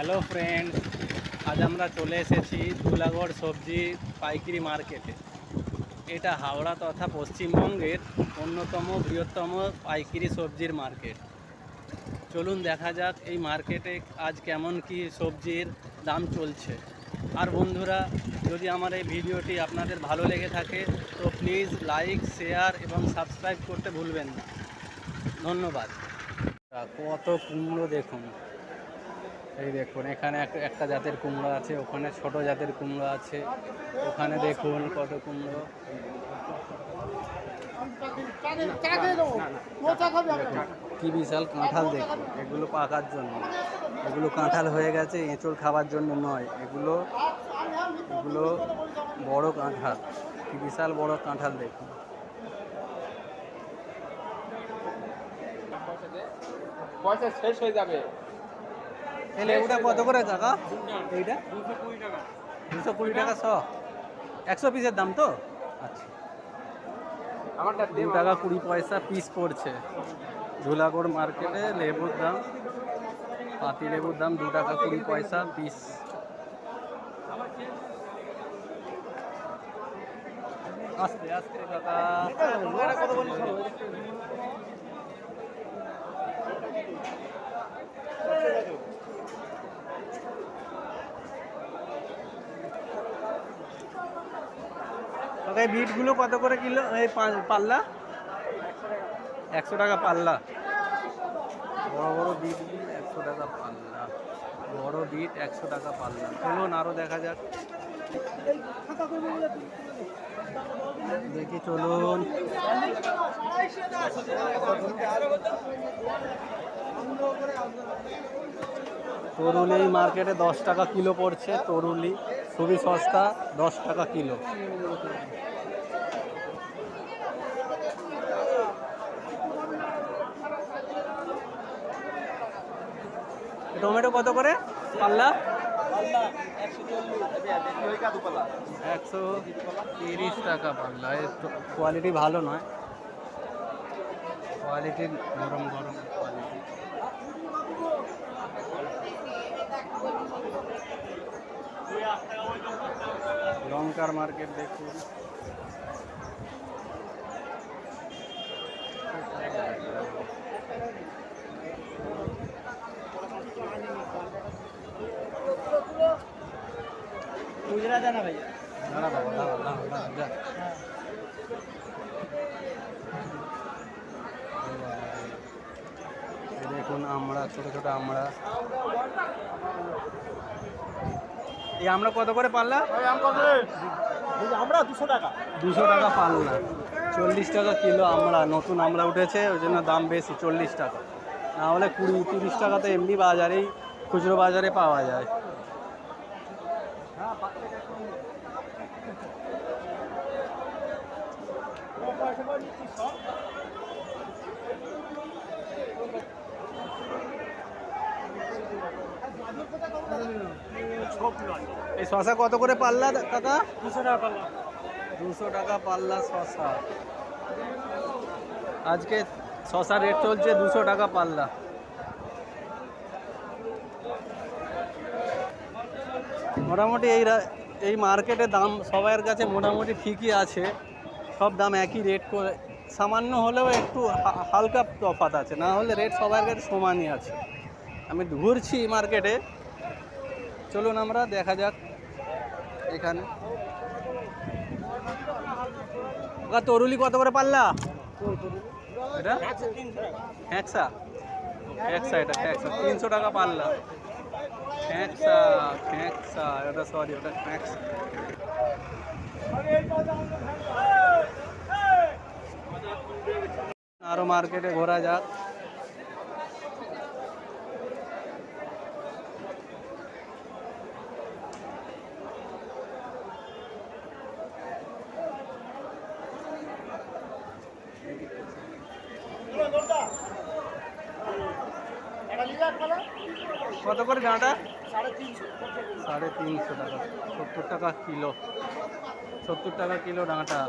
Hello friend আজ আমরা চলে এসেছি ধুলাগড় সবজি পাইকারি মার্কেটে এটা হাওড়া তথা পশ্চিমবঙ্গের অন্যতম বৃহত্তম পাইকারি সবজির মার্কেট চলুন দেখা যাক এই মার্কেটে আজ কেমন কি সবজির দাম চলছে। আর বন্ধুরা, যদি আমার এই ভিডিওটি আপনাদের ভালো লেগে থাকে, তো প্লিজ লাইক শেয়ার এবং সাবস্ক্রাইব করতে ভুলবেন না। ধন্যবাদ। কত কুমড়ো দেখুন। এই দেখুন, এখানে এক- একটা জাতের কুমড়ো আছে, ওখানে ছোট জাতের কুমড়ো আছে, ওখানে দেখুন কত কুমড়ো। কি বিশাল কাঁঠাল দেখুন, এগুলো পাকার জন্য। এগুলো কাঁঠাল হয়ে গেছে, এঁচড় খাবার জন্য নয়, এগুলো এগুলো বড় কাঁঠাল, কি বিশাল বড় কাঁঠাল দেখুন। পয়সা শেষ হয়ে যাবে। এই লেবুটা কত করে কাকা এইটা? দুশো কুড়ি টাকা শ। একশো পিসের দাম তো? আচ্ছা। দু টাকা কুড়ি পয়সা পিস পড়ছে। ধুলাগড় মার্কেটে লেবুর দাম পাতি লেবুর দাম দু টাকা কুড়ি পয়সা পিস আস্তে আস্তে কাকা এই বিটগুলো কত করে কিলো? এই পাল্লা? একশো টাকা পাল্লা। বড় বড় বিটগুলো একশো টাকা পাল্লা। বড় বিট একশো টাকা পাল্লা। চলুন আরও দেখা যাক। দেখি, চলুন। তরুলি মার্কেটে দশ টাকা কিলো পড়ছে তরুলি খুবই সস্তা, দশ টাকা কিলো। টমেটো কত করে? পাল্লা? একশো তিরিশ টাকা পাল্লা কোয়ালিটি ভালো নয়। কোয়ালিটি গরম গরম কোয়ালিটি লঙ্কার মার্কেট দেখুন। গুজরা জানা ভাইয়া। দাঁড়া বাবা দাঁড়া দাঁড়া দাঁড়া দেখুন আমরা ছোট ছোট আমরা এই আমরা কত করে পারলাম? আমরা দুশো টাকা। দুশো টাকা পাল্লা চল্লিশ টাকা কিলো আমরা নতুন আমরা উঠেছে ওই জন্য দাম বেশি চল্লিশ টাকা। না হলে কুড়ি তিরিশ টাকা তো এমনি বাজারেই খুচরো বাজারে পাওয়া যায়। এই শশা কত করে পাল্লা কাকা? দুশো টাকা পাল্লা। দুশো টাকা পাল্লা শশা। আজকে শশা রেট চলছে দুশো টাকা পাল্লা। মোটামুটি এই রা- এই মার্কেটে দাম সবাইয়ের কাছে মোটামুটি ঠিকই আছে। সব দাম একই রেট করে সামান্য হলেও একটু হালকা তফাত আছে না হলে রেট সবার কাছে সমানই আছে। আমি ঘুরছি মার্কেটে চলুন আমরা, দেখা যাক এখানে। তরুলি কত করে পাল্লা? এটা? হ্যাঁকসা হ্যাঁকসা এটা তিনশো টাকা হ্যাঁকসা ওটা সরি ওটা হ্যাঁকসা আরও মার্কেটে ঘোরা যাক। কত করে গাঁটা সাড়ে তিনশো টাকা। সত্তর টাকা কিলো। সত্তর টাকা কিলো ডাঁটা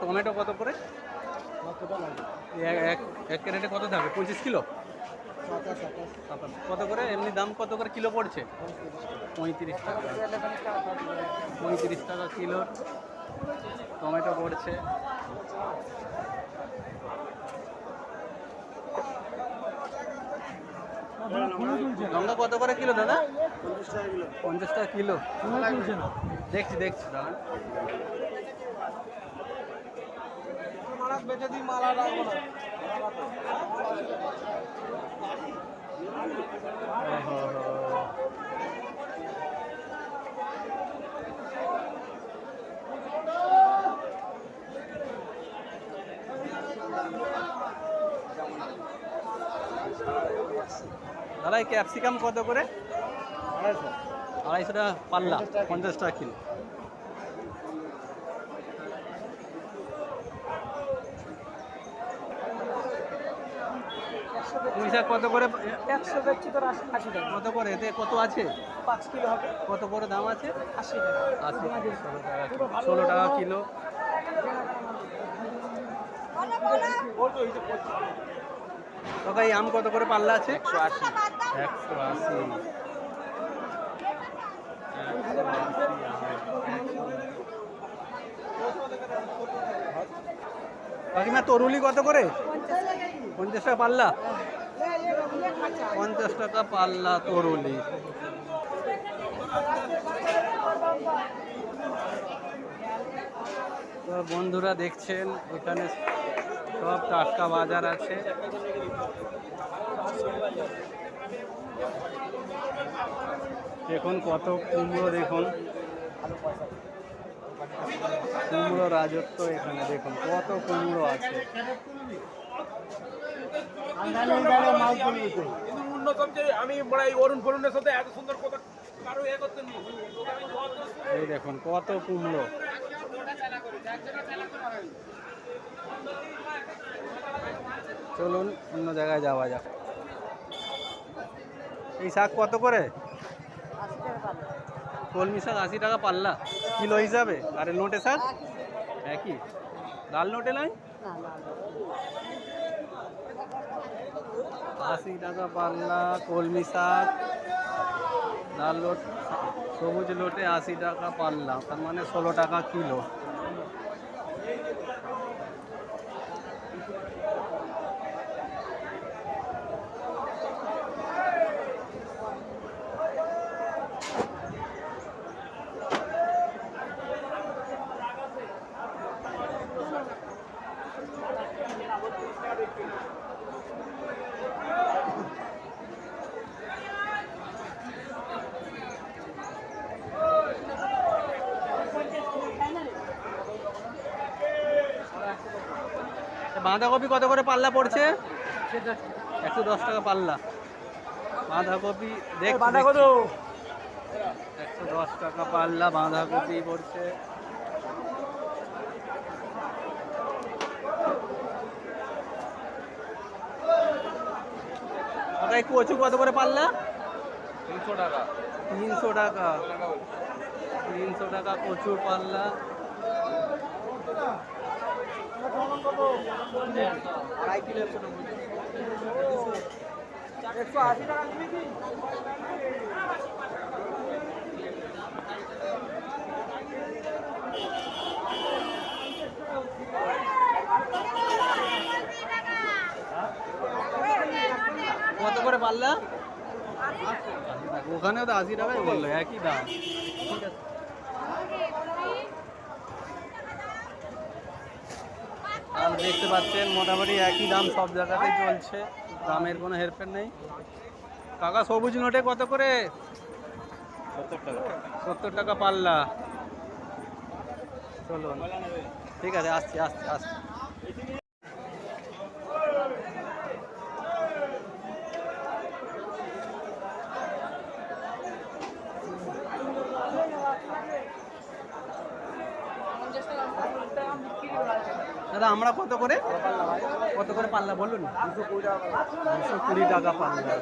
টমেটো কত করে? এক ক্যারেটে কত থাকে পঁচিশ কিলো। কত করে? এমনি দাম কত করে কিলো পড়ছে? পঁয়ত্রিশ টাকা। পঁয়ত্রিশ টাকা কিলো। টমেটো পড়ছে। লঙ্কা কত করে কিলো, দাদা? পঞ্চাশ টাকা কিলো। পঞ্চাশ টাকা দেখছি দেখছি, দাদা। বেঁচে দিই মালা রাখব দাদা এই ক্যাপসিকাম কত করে? আড়াইশো। আড়াইশো টাকা পাল্লা পঞ্চাশ টাকা কিলো। কত করে? একশো বেচছি তোর আশি আশি টাকা। কত করে? এতে কত আছে? পাঁচ কিলো হবে। কত করে দাম আছে? আশি টাকা। আশি ষোলো টাকা কিলো। ষোলো টাকা কিলো ওই তো হিসাব করছি কাকা আম কত করে পাল্লা আছে? একশো আশি একশো আশি কাকিমা, তরুলি কত করে? পঞ্চাশ টাকা পাল্লা? পঞ্চাশ টাকা পাল্লা তরুলি। বন্ধুরা দেখছেন এখানে সব টাটকা বাজার আছে। দেখুন কত কুমড়ো, দেখুন। কুমড়ো রাজত্ব এখানে, দেখুন কত কুমড়ো আছে। এই দেখুন কত কুমড়ো। চলুন, অন্য জায়গায় যাওয়া যাক। এই শাক কত করে? কলমি শাক আশি টাকা পাল্লা। কিলো হিসাবে? আরে নোটে শাক? একই। লাল নোটে নাই? আশি টাকা পাল্লা, কলমি শাক লাল লোট, সবুজ লোটে আশি টাকা পাল্লা, তার মানে ষোলো টাকা কিলো। বাঁধাকপি কত করে পাল্লা পড়ছে? একশো দশ টাকা পাল্লা। বাঁধাকপি দেখ বাঁধা কত একশো দশ টাকা পাল্লা বাঁধাকপি পড়ছে। এই কচু কত করে পাল্লা তিনশো টাকা। তিনশো টাকা। তিনশো টাকা কিলো টাকা একশো আশি টাকা নিবি কি কত করে পাল্লা আশি টাকাই বলল একই দাম ঠিক আছে। আর দেখতে পাচ্ছেন, মোটামুটি একই দাম সব জায়গাতেই চলছে। দামের কোনো হেরফের নেই। কাকা, সবুজ নোটে কত করে? সত্তর টাকা সত্তর টাকা পাল্লা। চলুন। ঠিক আছে, আসছি আসছি আসছি দাদা আমরা কত করে? কত করে পাল্লা বলুন? দুশো কুড়ি টাকা পাল্লা।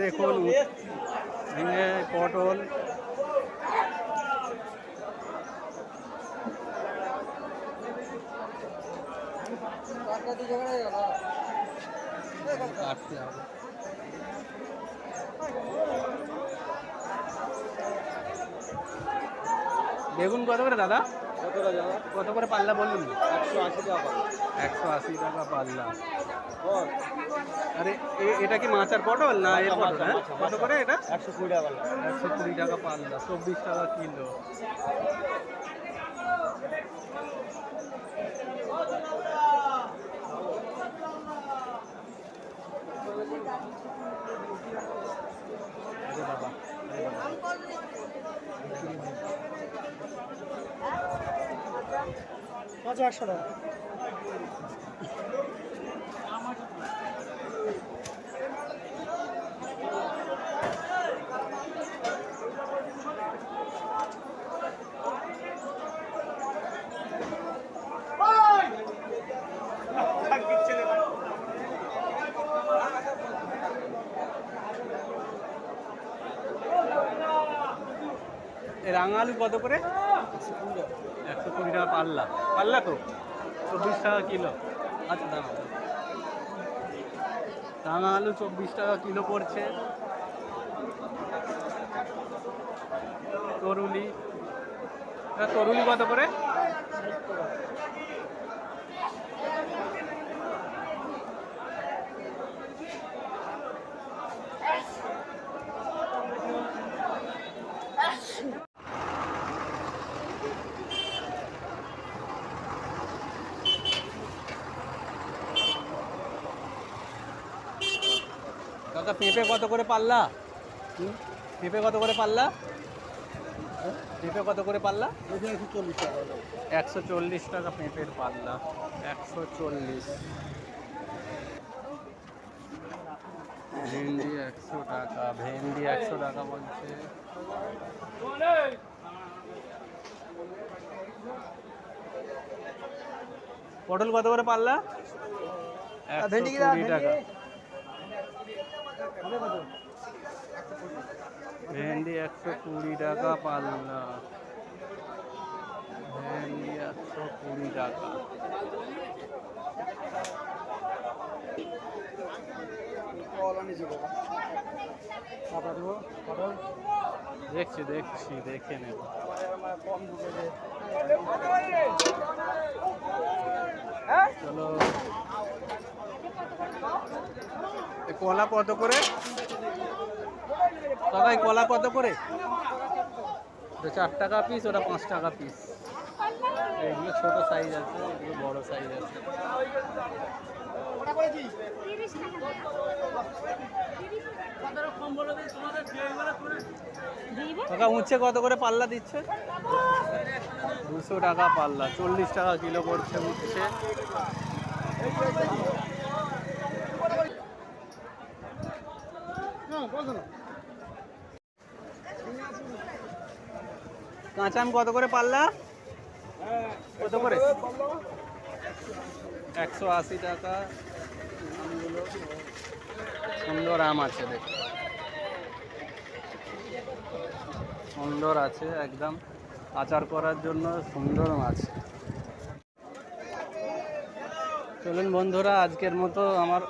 দেখুন ঝিঙে পটল। কাটতে হবে। বেগুন কত করে দাদা? কত করে পাল্লা বলুন? একশো আশি টাকা একশো আশি টাকা পাল্লা। আরে এটা কি মাচার পটল না এর মাচা, পটল হ্যাঁ? কত করে এটা? একশো কুড়ি টাকা একশো কুড়ি টাকা পাল্লা চব্বিশ টাকা কিলো। পাঁচশো একশো টাকা। এ রাঙা আলু কত করে? পাল্লা। পাল্লা তো? চব্বিশ টাকা কিলো। আচ্ছা দাঁড়া রাঙা আলু চব্বিশ টাকা কিলো পড়ছে। তরুলি। এটা তরুলি কত করে? দাদা পেঁপে কত করে পাল্লা? পেঁপে কত করে পাল্লা? পেঁপে কত করে পাল্লা? একশো চল্লিশ টাকা একশো চল্লিশ টাকা পেঁপের পাল্লা। একশো চল্লিশ। ভেন্ডি একশো টাকা ভেন্ডি একশো টাকা বলছে। পটল কত করে পাল্লা? ভেন্ডি কি কুড়ি টাকা। ভেন্ডি একশো কুড়ি টাকা পাল্লা ভেন্ডি একশো কুড়ি টাকা। দেখছি দেখছি দেখে নেব। চলো। কলা কত করে? দাদাই কলা কত করে? চার টাকা পিস ওটা পাঁচ টাকা পিস এগুলো ছোট সাইজ আছে এগুলো বড় সাইজ আছে। উচ্ছে কত করে পাল্লা দিচ্ছে? দুশো টাকা পাল্লা চল্লিশ টাকা কিলো পড়ছে উচ্ছে কাঁচা আম কত করে পাল্লা? কত করে? একশো আশি টাকা। সুন্দর আম আছে দেখ। সুন্দর আছে একদম। আচার করার জন্য সুন্দর আছে। চলুন বন্ধুরা, আজকের মতো আমার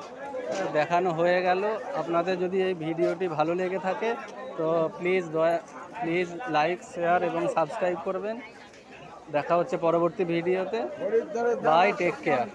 দেখানো হয়ে গেল। আপনাদের যদি এই ভিডিওটি ভালো লেগে থাকে, তো প্লিজ দয়া প্লিজ লাইক শেয়ার এবং সাবস্ক্রাইব করবেন। দেখা হচ্ছে পরবর্তী ভিডিওতে। Bye take care